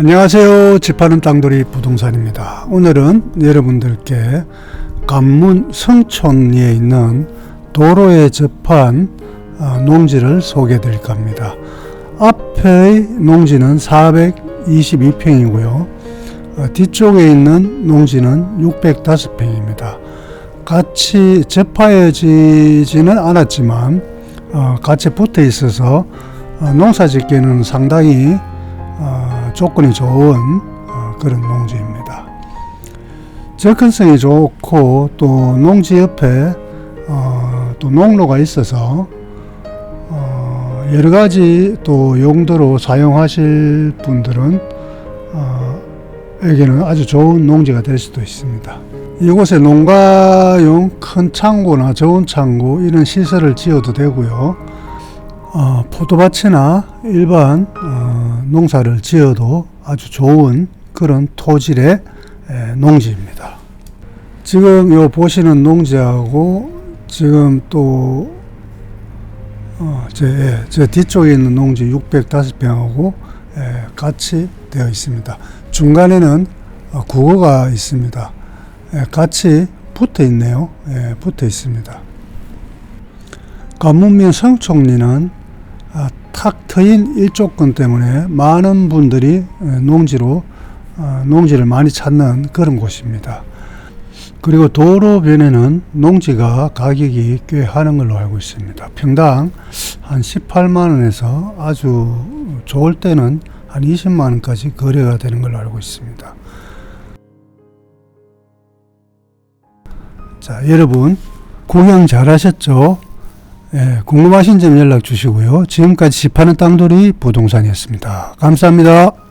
안녕하세요. 집하는 땅돌이 부동산입니다. 오늘은 여러분들께 관문 성촌리에 있는 도로에 접한 어, 농지를 소개해 드릴까 합니다. 앞의 농지는 422평이고요. 뒤쪽에 있는 농지는 605평입니다. 같이 접하여지지는 않았지만 어, 같이 붙어 있어서 어, 농사 짓기에는 상당히 어, 조건이 좋은 어, 그런 농지입니다. 접근성이 좋고 또 농지 옆에 어, 또 농로가 있어서 어, 여러 가지 또 용도로 사용하실 분들은 어, 에게는 아주 좋은 농지가 될 수도 있습니다. 이곳에 농가용 큰 창고나 좋은 창고 이런 시설을 지어도 되고요. 어, 포도밭이나 일반 어, 농사를 지어도 아주 좋은 그런 토질의 에, 농지입니다. 지금 요 보시는 농지하고 지금 또 어, 제, 예, 제 뒤쪽에 있는 농지 605평하고 예, 같이 되어 있습니다. 중간에는 어, 국어가 있습니다. 예, 같이 붙어 있네요. 예, 붙어 있습니다. 관문면 성총리는 아, 탁 트인 일조권 때문에 많은 분들이 에, 농지로 어, 농지를 많이 찾는 그런 곳입니다. 그리고 도로변에는 농지가 가격이 꽤 하는 걸로 알고 있습니다. 평당 한 18만 원에서 아주 좋을 때는 한 20만 원까지 거래가 되는 걸로 알고 있습니다. 자, 여러분 구경 잘 하셨죠? 예, 궁금하신 점 연락 주시고요. 지금까지 집하는 땅돌이 부동산이었습니다. 감사합니다.